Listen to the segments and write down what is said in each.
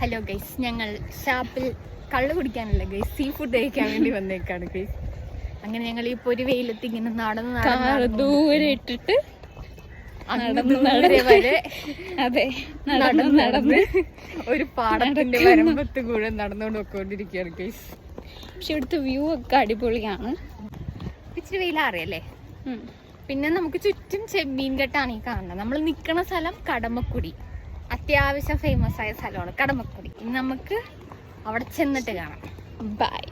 Hello guys ഞങ്ങൾ ഷാപ്പിൽ കള്ള് കുടിക്കാനല്ല ഗൈസ് സീ ഫുഡ് കഴിക്കാൻ വേണ്ടി വന്നേക്കാണ് ഗൈസ് അങ്ങനെ ഞങ്ങൾ ഈ പൊരി വെയിലത്ത് ഇങ്ങനെ നടന്ന് ദൂരെ ഇട്ടിട്ട് നടന്ന് നടന്ന് വരെ അതെ നടന്ന് നടന്ന് ഒരു പാടത്തിന്റെ വരമ്പത്ത് കൂടെ നടന്നുകൊണ്ട് നോക്കൊണ്ടിരിക്കുകയാണ് ഗൈസ് പക്ഷെ ഇവിടുത്തെ വ്യൂ ഒക്കെ അടിപൊളിയാണ്. ഇച്ചിരി വെയിലാറിയല്ലേ? പിന്നെ നമുക്ക് ചുറ്റും ചെമ്മീൻ കെട്ടാണ് ഈ കാണുന്നത്. നമ്മൾ നിൽക്കുന്ന സ്ഥലം കടമക്കുടി. അത്യാവശ്യം ഫേമസ് ആയ സ്ഥലമാണ് കടമക്കുടി. നമുക്ക് അവിടെ ചെന്നിട്ട് കാണാം. ബൈ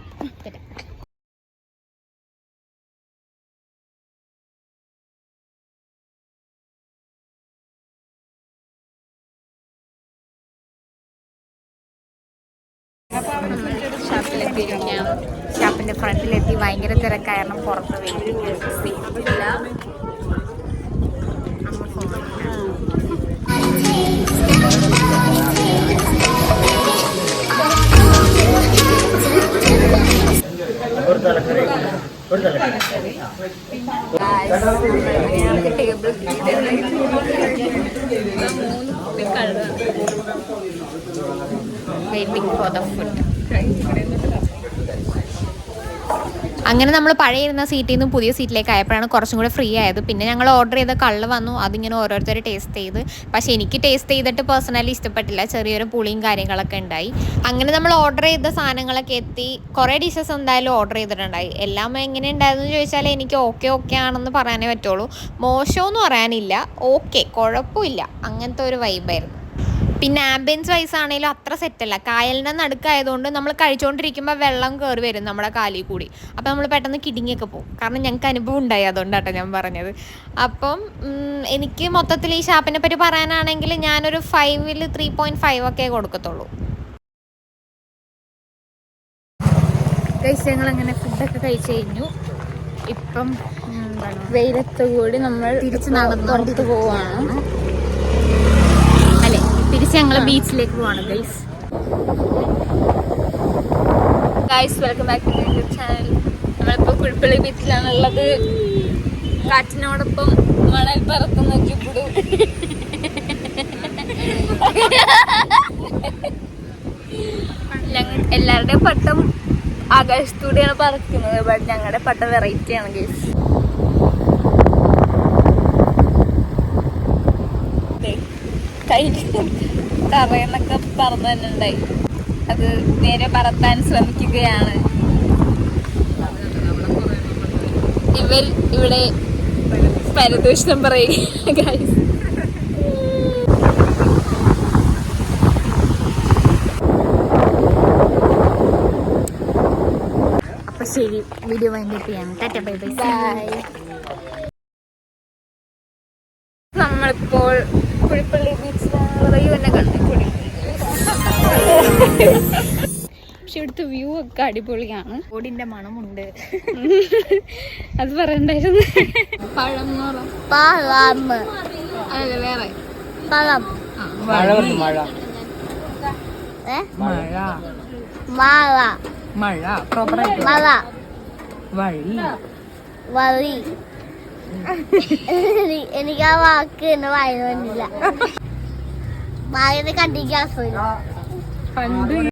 ഷാപ്പിലെത്തി ഷാപ്പിന്റെ ഫ്രണ്ടിലെത്തി. ഭയങ്കര തിരക്കായിരുന്നു പുറത്ത് വേണ്ടി സീറ്റില്ല table waiting for the food അങ്ങനെ നമ്മൾ പഴയ ഇരുന്ന സീറ്റിൽ നിന്ന് പുതിയ സീറ്റിലേക്ക് ആയപ്പോഴാണ് കുറച്ചും കൂടെ ഫ്രീ ആയത്. പിന്നെ ഞങ്ങൾ ഓർഡർ ചെയ്ത കള്ള് വന്നു. അതിങ്ങനെ ഓരോരുത്തർ ടേസ്റ്റ് ചെയ്ത്. പക്ഷേ എനിക്ക് ടേസ്റ്റ് ചെയ്തിട്ട് പേഴ്സണലി ഇഷ്ടപ്പെട്ടില്ല. ചെറിയൊരു പുളിയും കാര്യങ്ങളൊക്കെ ഉണ്ടായി. അങ്ങനെ നമ്മൾ ഓർഡർ ചെയ്ത സാധനങ്ങളൊക്കെ എത്തി. കുറേ ഡിഷസ് എന്തായാലും ഓർഡർ ചെയ്തിട്ടുണ്ടായി. എല്ലാം എങ്ങനെ ഉണ്ടായിരുന്നു ചോദിച്ചാൽ എനിക്ക് ഓക്കെ ഓക്കെ ആണെന്ന് പറയാനേ പറ്റുള്ളൂ. മോശമെന്ന് പറയാനില്ല. ഓക്കെ കുഴപ്പമില്ല. അങ്ങനത്തെ ഒരു വൈബായിരുന്നു പിന്നെ ആംബിയൻസ് വൈസ് ആണെങ്കിലും അത്ര സെറ്റല്ല. കായലിന്റെ നടുക്കായതുകൊണ്ട് നമ്മൾ കഴിച്ചുകൊണ്ടിരിക്കുമ്പോൾ വെള്ളം കയറി വരും നമ്മുടെ കാലിൽ കൂടി. അപ്പോൾ നമ്മൾ പെട്ടെന്ന് കിടുങ്ങിയൊക്കെ പോകും കാരണം ഞങ്ങൾക്ക് അനുഭവം ഉണ്ടായി അതുകൊണ്ടാട്ടോ ഞാൻ പറഞ്ഞത്. അപ്പം എനിക്ക് മൊത്തത്തിൽ ഈ ഷാപ്പിനെ പറ്റി പറയാനാണെങ്കിൽ ഞാനൊരു ഫൈവിൽ ത്രീ പോയിന്റ് ഫൈവ് ഒക്കെ കൊടുക്കത്തുള്ളൂ. ഞങ്ങൾ അങ്ങനെ ഫുഡൊക്കെ കഴിച്ചു കഴിഞ്ഞു. ഇപ്പം വെയിലത്ത് കൂടി നമ്മൾ തിരിച്ച് നടന്നു പോവാണ്. തിരിച്ച് ഞങ്ങൾ ബീച്ചിലേക്ക് പോവാണ് guys guys welcome back to YouTube channel നമ്മളിപ്പോൾ കുഴിപ്പള്ളി ബീച്ചിലാണുള്ളത് കാറ്റിനോടൊപ്പം മണൽ പറത്തുന്ന ജുബുഡു എല്ലാവരുടെയും പട്ടം ആകാശത്തൂടെയാണ് പറക്കുന്നത് ബട്ട് ഞങ്ങളുടെ പട്ടം വെറൈറ്റി ആണ് ഗൈസ് കയ്യിൽ തറയെന്നൊക്കെ പറഞ്ഞു തന്നെ ഉണ്ടായി. അത് നേരെ പറത്താൻ ശ്രമിക്കുകയാണ്. ഇവർ ഇവിടെ പരദൂഷണം പറയുക ശരി വീഡിയോ വൈൻഡപ്പ് ചെയ്യാം ടാറ്റ ബൈ ബൈ. ബൈ നമ്മളിപ്പോൾ കുഴിപ്പള്ളി തന്നെ കണ്ടു പക്ഷെ ഇവിടുത്തെ വ്യൂ ഒക്കെ അടിപൊളിയാണ്. ഓടിന്റെ മണമുണ്ട്. അത് പറയണ്ടായിരുന്നു. പഴം. പഴം. അല്ല വേറെ പഴം മഴ. മഴ. മഴ. വഴി വഴി എനിക്ക് ആ വാക്ക് എന്ന് വായന വന്നില്ല. കണ്ടിരിക്കാൻ പണ്ട്